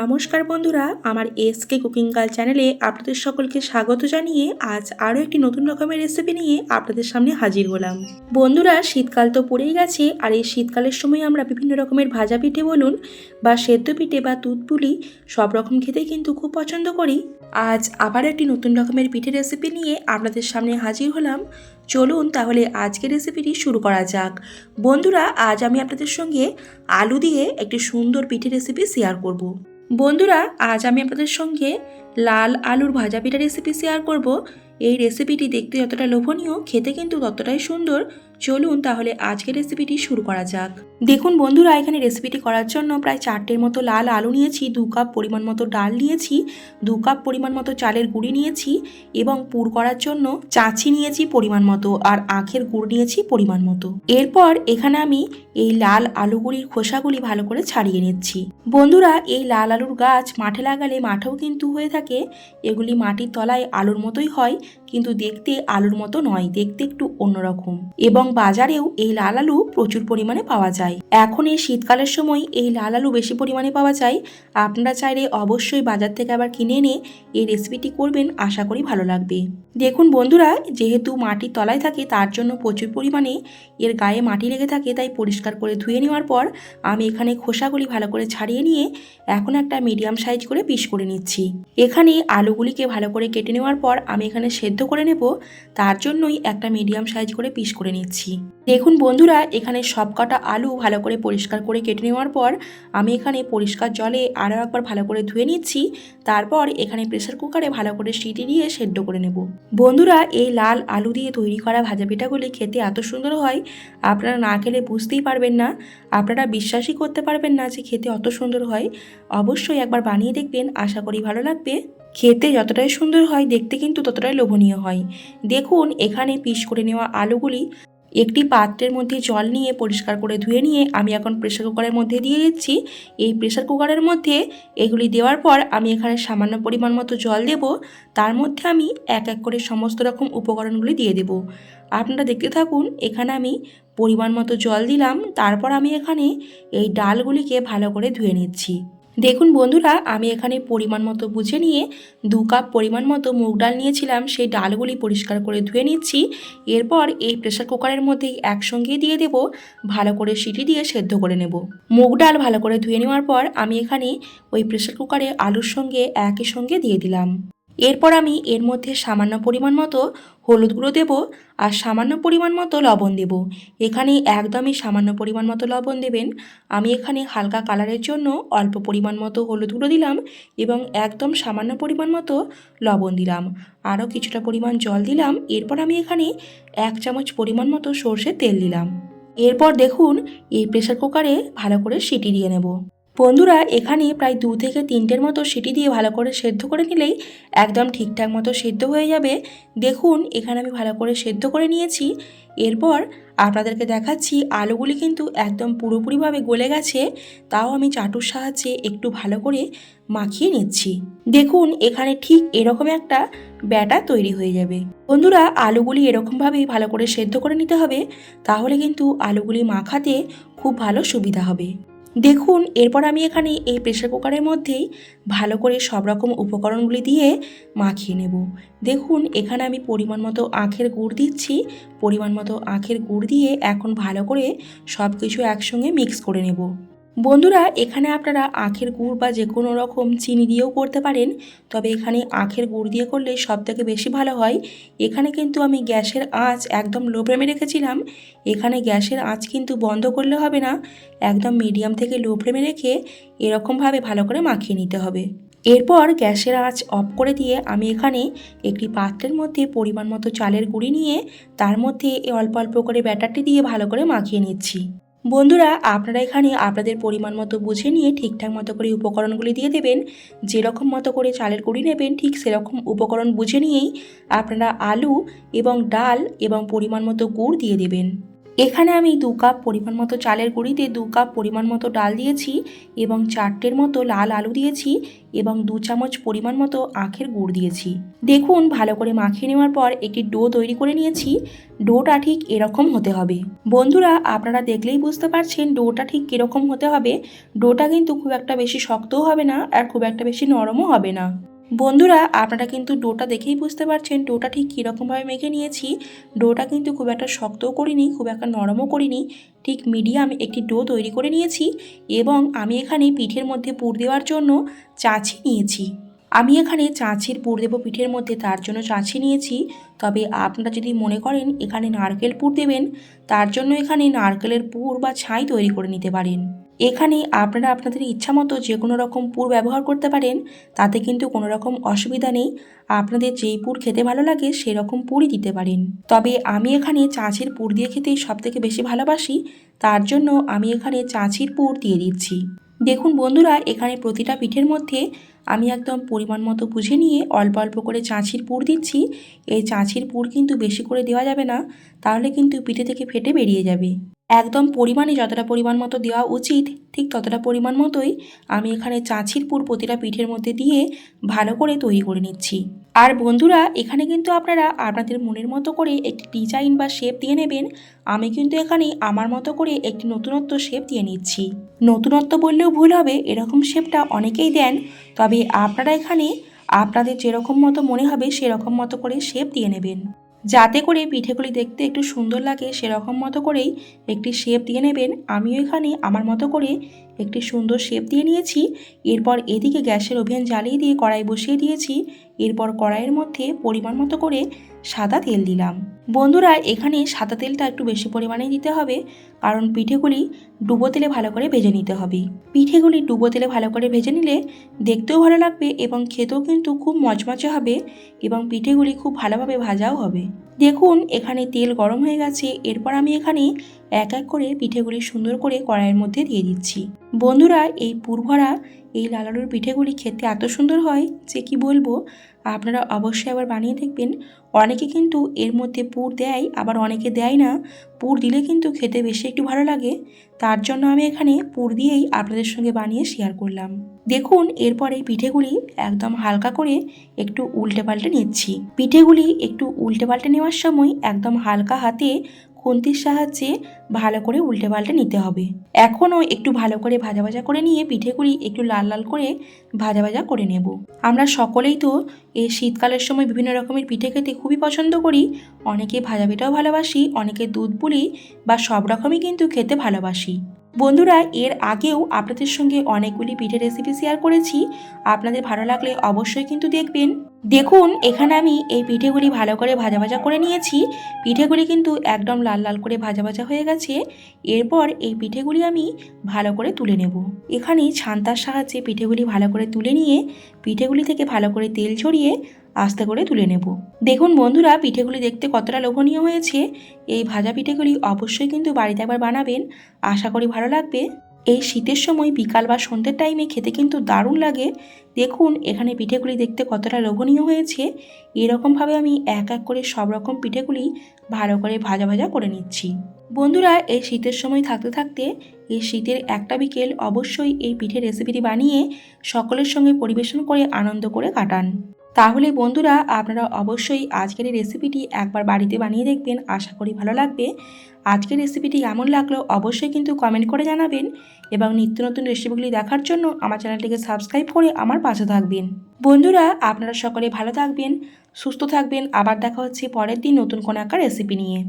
নমস্কার বন্ধুরা, আমার এসকে কুকিং গার্ল চ্যানেলে আপনাদের সকলকে স্বাগত জানিয়ে আজ আরও একটি নতুন রকমের রেসিপি নিয়ে আপনাদের সামনে হাজির হলাম। বন্ধুরা, শীতকাল তো পড়েই গেছে, আর এই শীতকালের সময় আমরা বিভিন্ন রকমের ভাজা পিঠে বলুন বা সেদ্ধ পিঠে বা দুধ পুলি, সব রকম খেতেই কিন্তু খুব পছন্দ করি। আজ আবার একটি নতুন রকমের পিঠে রেসিপি নিয়ে আপনাদের সামনে হাজির হলাম। চলুন তাহলে আজকের রেসিপিটি শুরু করা যাক। বন্ধুরা, আজ আমি আপনাদের সঙ্গে আলু দিয়ে একটি সুন্দর পিঠে রেসিপি শেয়ার করব। বন্ধুরা, আজ আমি আপনাদের সঙ্গে লাল আলুর ভাজা পিঠা রেসিপি শেয়ার করব। এই রেসিপিটি দেখতে যতটা লোভনীয়, খেতে কিন্তু ততটাই সুন্দর। চলুন তাহলে আজকের রেসিপিটি শুরু করা যাক। দেখুন বন্ধুরা, এখানে রেসিপিটি করার জন্য প্রায় চারটের মতো লাল আলু নিয়েছি, দু কাপ পরিমাণ মতো ডাল নিয়েছি, দু কাপ পরিমাণ মতো চালের গুঁড়ি নিয়েছি এবং পুর করার জন্য চাঁচি নিয়েছি পরিমাণ মতো আর আখের গুড় নিয়েছি পরিমাণ মতো। এরপর এখানে আমি এই লাল আলুগুলির খোসাগুলি ভালো করে ছাড়িয়ে নিচ্ছি। বন্ধুরা, এই লাল আলুর গাছ মাঠে লাগালে মাঠেও কিন্তু হয়ে থাকে। এগুলি মাটির তলায় আলুর মতোই হয়, কিন্তু দেখতে আলুর মতো নয়, দেখতে একটু অন্যরকম। এবং বাজারেও এই লাল আলু প্রচুর পরিমাণে পাওয়া যায়। এখন এই শীতকালের সময় এই লাল আলু বেশি পরিমাণে পাওয়া যায়। আপনারা চাইলে অবশ্যই বাজার থেকে আবার কিনে এনে এই রেসিপিটি করবেন, আশা করি ভালো লাগবে। দেখুন বন্ধুরা, যেহেতু মাটির তলায় থাকে, তার জন্য প্রচুর পরিমাণে এর গায়ে মাটি লেগে থাকে, তাই পরিষ্কার করে ধুয়ে নেওয়ার পর আমি এখানে খোসাগুলি ভালো করে ছাড়িয়ে নিয়ে এখন একটা মিডিয়াম সাইজ করে পিস করে নিচ্ছি। এখানে আলুগুলিকে ভালো করে কেটে নেওয়ার পর আমি এখানে সেদ্ধ করে নেব। তার জন্যই একটা মিডিয়াম সাইজ করে পিস করে নিচ্ছি। দেখুন বন্ধুরা, এখানে সব কটা আলু ভালো করে পরিষ্কার করে কেটে নেওয়ার পর আমি এখানে পরিষ্কার জলে আরও একবার ভালো করে ধুয়ে নিচ্ছি। তারপর এখানে প্রেসার কুকারে ভালো করে সিটি দিয়ে সেদ্ধ করে নেব। বন্ধুরা, এই লাল আলু দিয়ে তৈরি করা ভাজা পিঠাগুলি খেতে এত সুন্দর হয়, আপনারা না খেলে বুঝতেই পারবেন না। আপনারা বিশ্বাসই করতে পারবেন না যে খেতে অত সুন্দর হয়। অবশ্যই একবার বানিয়ে দেখবেন, আশা করি ভালো লাগবে। খেতে যতটাই সুন্দর হয়, দেখতে কিন্তু ততটাই লোভনীয় হয়। দেখুন, এখানে পিস করে নেওয়া আলুগুলি একটি পাত্রের মধ্যে জল নিয়ে পরিষ্কার করে ধুয়ে নিয়ে আমি এখন প্রেসার কুকারের মধ্যে দিয়ে দিচ্ছি। এই প্রেসার কুকারের মধ্যে এগুলি দেওয়ার পর আমি এখানে সামান্য পরিমাণ মতো জল দেব। তার মধ্যে আমি এক এক করে সমস্ত রকম উপকরণগুলি দিয়ে দেব। আপনারা দেখতে থাকুন, এখানে আমি পরিমাণ মতো জল দিলাম। তারপর আমি এখানে এই ডালগুলিকে ভালো করে ধুয়ে নিচ্ছি। দেখুন বন্ধুরা, আমি এখানে পরিমাণ মতো বুঝে নিয়ে দু কাপ পরিমাণ মতো মুগ ডাল নিয়েছিলাম। সেই ডালগুলি পরিষ্কার করে ধুয়ে নিচ্ছি। এরপর এই প্রেশার কুকারের মধ্যেই একসঙ্গে দিয়ে দেব। ভালো করে সিটি দিয়ে সেদ্ধ করে নেব। মুগ ডাল ভালো করে ধুয়ে নেওয়ার পর আমি এখানে ওই প্রেশার কুকারে আলুর সঙ্গে একই সঙ্গে দিয়ে দিলাম। এরপর আমি এর মধ্যে সামান্য পরিমাণ মতো হলুদ গুঁড়ো দেবো আর সামান্য পরিমাণ মতো লবণ দেব। এখানে একদমই সামান্য পরিমাণ মতো লবণ দেবেন। আমি এখানে হালকা কালারের জন্য অল্প পরিমাণ মতো হলুদ গুঁড়ো দিলাম এবং একদম সামান্য পরিমাণ মতো লবণ দিলাম। আরও কিছুটা পরিমাণ জল দিলাম। এরপর আমি এখানে এক চামচ পরিমাণ মতো সর্ষের তেল দিলাম। এরপর দেখুন, এই প্রেসার কুকারে ভালো করে সিটি দিয়ে নেব। বন্ধুরা, এখানে প্রায় দু থেকে তিনটের মতো সিটি দিয়ে ভালো করে সেদ্ধ করে নিলেই একদম ঠিকঠাক মতো সেদ্ধ হয়ে যাবে। দেখুন, এখানে আমি ভালো করে সেদ্ধ করে নিয়েছি। এরপর আপনাদেরকে দেখাচ্ছি, আলুগুলি কিন্তু একদম পুরোপুরিভাবে গলে গেছে, তাও আমি চাটুর সাহায্যে একটু ভালো করে মাখিয়ে নিচ্ছি। দেখুন, এখানে ঠিক এরকম একটা ব্যাটা তৈরি হয়ে যাবে। বন্ধুরা, আলুগুলি এরকমভাবেই ভালো করে সেদ্ধ করে নিতে হবে, তাহলে কিন্তু আলুগুলি মাখাতে খুব ভালো সুবিধা হবে। দেখুন, এরপর আমি এখানে এই প্রেশার কুকারের মধ্যেই ভালো করে সব রকম উপকরণগুলি দিয়ে মাখিয়ে নেব। দেখুন, এখানে আমি পরিমাণ মতো আখের গুড় দিচ্ছি। পরিমাণ মতো আখের গুড় দিয়ে এখন ভালো করে সব কিছু একসঙ্গে মিক্স করে নেব। বন্ধুরা, এখানে আপনারা আখের গুড় বা যে কোনো রকম চিনি দিয়েও করতে পারেন, তবে এখানে আখের গুড় দিয়ে করলে সব থেকে বেশি ভালো হয়। এখানে কিন্তু আমি গ্যাসের আঁচ একদম লো ফ্লেমে রেখেছিলাম। এখানে গ্যাসের আঁচ কিন্তু বন্ধ করলে হবে না, একদম মিডিয়াম থেকে লো ফ্লেমে রেখে এরকমভাবে ভালো করে মাখিয়ে নিতে হবে। এরপর গ্যাসের আঁচ অফ করে দিয়ে আমি এখানে একটি পাত্রের মধ্যে পরিমাণ মতো চালের গুঁড়ি নিয়ে, তার মধ্যে অল্প অল্প করে ব্যাটারটি দিয়ে ভালো করে মাখিয়ে নিচ্ছি। বন্ধুরা, আপনারা এখানে আপনাদের পরিমাণ মতো বুঝে নিয়ে ঠিকঠাক মতো করে উপকরণগুলি দিয়ে দেবেন। যেরকম মতো করে চালের গুঁড়ি নেবেন, ঠিক সেরকম উপকরণ বুঝে নিয়েই আপনারা আলু এবং ডাল এবং পরিমাণ মতো গুড় দিয়ে দেবেন। এখানে আমি দু কাপ পরিমাণ মতো চালের গুঁড়িতে দু কাপ পরিমাণ মতো ডাল দিয়েছি এবং চারটের মতো লাল আলু দিয়েছি এবং দু চামচ পরিমাণ মতো আখের গুড় দিয়েছি। দেখুন, ভালো করে মাখিয়ে নেওয়ার পর একটি ডো তৈরি করে নিয়েছি। ডোটা ঠিক এরকম হতে হবে। বন্ধুরা, আপনারা দেখলেই বুঝতে পারছেন ডোটা ঠিক কীরকম হতে হবে। ডোটা কিন্তু খুব একটা বেশি শক্তও হবে না আর খুব একটা বেশি নরমও হবে না। বন্ধুরা, আপনারা কিন্তু ডোটা দেখেই বুঝতে পারছেন ডোটা ঠিক কীরকমভাবে মেখে নিয়েছি। ডোটা কিন্তু খুব একটা শক্তও করিনি, খুব একটা নরমও করিনি। ঠিক মিডিয়াম একটি ডো তৈরি করে নিয়েছি এবং আমি এখানে পিঠের মধ্যে পুর দেওয়ার জন্য চাছি নিয়েছি। আমি এখানে চাঁচির পুর দেবো পিঠের মধ্যে, তার জন্য চাঁচি নিয়েছি। তবে আপনারা যদি মনে করেন এখানে নারকেল পুর দেবেন, তার জন্য এখানে নারকেলের পুর বা ছাই তৈরি করে নিতে পারেন। এখানে আপনারা আপনাদের ইচ্ছা মতো যে কোনো রকম পুর ব্যবহার করতে পারেন, তাতে কিন্তু কোনো রকম অসুবিধা নেই। আপনাদের যেই পুর খেতে ভালো লাগে, সেরকম পুরই দিতে পারেন। তবে আমি এখানে চাঁচির পুর দিয়ে খেতেই সবথেকে বেশি ভালোবাসি, তার জন্য আমি এখানে চাঁচির পুর দিয়ে দিচ্ছি। দেখুন বন্ধুরা, এখানে প্রতিটা পিঠের মধ্যে আমি একদম পরিমাণ মতো বুঝে নিয়ে অল্প অল্প করে চাঁচির পুর দিচ্ছি। এই চাঁচির পুর কিন্তু বেশি করে দেওয়া যাবে না, তাহলে কিন্তু পিঠে থেকে ফেটে বেরিয়ে যাবে। একদম পরিমাণে যতটা পরিমাণ মতো দেওয়া উচিত, ঠিক ততটা পরিমাণ মতোই আমি এখানে চাঁচির পুর প্রতিটা পিঠের মধ্যে দিয়ে ভালো করে তৈরি করে নিচ্ছি। আর বন্ধুরা, এখানে কিন্তু আপনারা আপনাদের মনের মতো করে একটি ডিজাইন বা শেপ দিয়ে নেবেন, আমি কিন্তু এখানে আমার মতো করে একটি নতুনত্ব শেপ দিয়ে নিচ্ছি। নতুনত্ব বললেও ভুল হবে, এরকম শেপটা অনেকেই দেন, তবে আপনারা এখানে আপনাদের যেরকম মতো মনে হবে, সেরকম মতো করে শেপ দিয়ে নেবেন। যাতে করে পিঠেগুলি দেখতে একটু সুন্দর লাগে, সেরকম মতো করেই একটি শেপ দিয়ে নেবেন। আমিও এখানে আমার মতো করে একটি সুন্দর শেপ দিয়ে নিয়েছি। এরপর এদিকে গ্যাসের ওভেন জ্বালিয়ে দিয়ে কড়াই বসিয়ে দিয়েছি। এরপর কড়াইয়ের মধ্যে পরিমাণ মতো করে সাদা তেল দিলাম। বন্ধুরা, এখানে সাদা তেলটা একটু বেশি পরিমাণে দিতে হবে, কারণ পিঠেগুলি ডুবো তেলে ভালো করে ভেজে নিতে হবে। পিঠেগুলি ডুবো তেলে ভালো করে ভেজে নিলে দেখতেও ভালো লাগবে এবং খেতেও কিন্তু খুব মচমচে হবে এবং পিঠেগুলি খুব ভালোভাবে ভাজাও হবে। দেখুন, এখানে তেল গরম হয়ে গেছে। এরপর আমি এখানে এক এক করে পিঠেগুলি সুন্দর করে কড়াইয়ের মধ্যে দিয়ে দিচ্ছি। বন্ধুরা, এই পুরভরা, এই লাল আলুর পিঠেগুলি খেতে এত সুন্দর হয় যে কি বলব? আপনারা অবশ্যই আবার বানিয়ে দেখবেন। অনেকে কিন্তু এর মধ্যে পুর দেয়, আবার অনেকে দেয় না। পুর দিলে কিন্তু খেতে বেশি একটু ভালো লাগে। তার জন্য আমি এখানে পুর দিয়েই আপনাদের সঙ্গে বানিয়ে শেয়ার করলাম। দেখুন, এরপর পিঠেগুলি একদম হালকা করে একটু উল্টে পাল্টে নিচ্ছি। পিঠেগুলি একটু উল্টে পাল্টে নেওয়ার সময় একদম হালকা হাতে খুন্তির সাহায্যে ভালো করে উল্টে পাল্টে নিতে হবে। এখনও একটু ভালো করে ভাজা ভাজা করে নিয়ে পিঠেগুলি একটু লাল লাল করে ভাজা ভাজা করে নেব। আমরা সকলেই তো এই শীতকালের সময় বিভিন্ন রকমের পিঠে খেতে খুবই পছন্দ করি। অনেকে ভাজা পিঠাও ভালোবাসি, অনেকে দুধ, পুলি বা সব রকমই কিন্তু খেতে ভালোবাসি। বন্ধুরা, এর আগেও আপনাদের সঙ্গে অনেকগুলি পিঠে রেসিপি শেয়ার করেছি। আপনাদের ভালো লাগলে অবশ্যই কিন্তু দেখবেন। দেখুন, এখানে আমি এই পিঠেগুলি ভালো করে ভাজা ভাজা করে নিয়েছি। পিঠেগুলি কিন্তু একদম লাল লাল করে ভাজা ভাজা হয়ে গেছে। এরপর এই পিঠেগুলি আমি ভালো করে তুলে নেব। এখানে ছান্তার সাহায্যে পিঠেগুলি ভালো করে তুলে নিয়ে, পিঠেগুলি থেকে ভালো করে তেল ছড়িয়ে আস্তে করে তুলে নেব। দেখুন বন্ধুরা, পিঠেগুলি দেখতে কতটা লোভনীয় হয়েছে। এই ভাজা পিঠেগুলি অবশ্যই কিন্তু বাড়িতে একবার বানাবেন। আশা করি ভালো লাগবে। এই শীতের সময় বিকাল বা সন্ধ্যের টাইমে খেতে কিন্তু দারুণ লাগে। দেখুন, এখানে পিঠেগুলি দেখতে কতটা লোভনীয় হয়েছে। এরকমভাবে আমি এক এক করে সব রকম পিঠেগুলি ভালো করে ভাজা ভাজা করে নিচ্ছি। বন্ধুরা, এই শীতের সময় থাকতে থাকতে এই শীতের একটা বিকেল অবশ্যই এই পিঠের রেসিপিটি বানিয়ে সকলের সঙ্গে পরিবেশন করে আনন্দ করে কাটান। তাহলে বন্ধুরা, আপনারা অবশ্যই আজকের এই রেসিপিটি একবার বাড়িতে বানিয়ে দেখবেন। আশা করি ভালো লাগবে। আজকের রেসিপিটি কেমন লাগল অবশ্যই কিন্তু কমেন্ট করে জানাবেন এবং নিত্য নতুন রেসিপিগুলি দেখার জন্য আমার চ্যানেলটিকে সাবস্ক্রাইব করে আমার পাশে থাকবেন। বন্ধুরা, আপনারা সকলে ভালো থাকবেন, সুস্থ থাকবেন। আবার দেখা হচ্ছে পরের দিন নতুন কোনো একটা রেসিপি নিয়ে।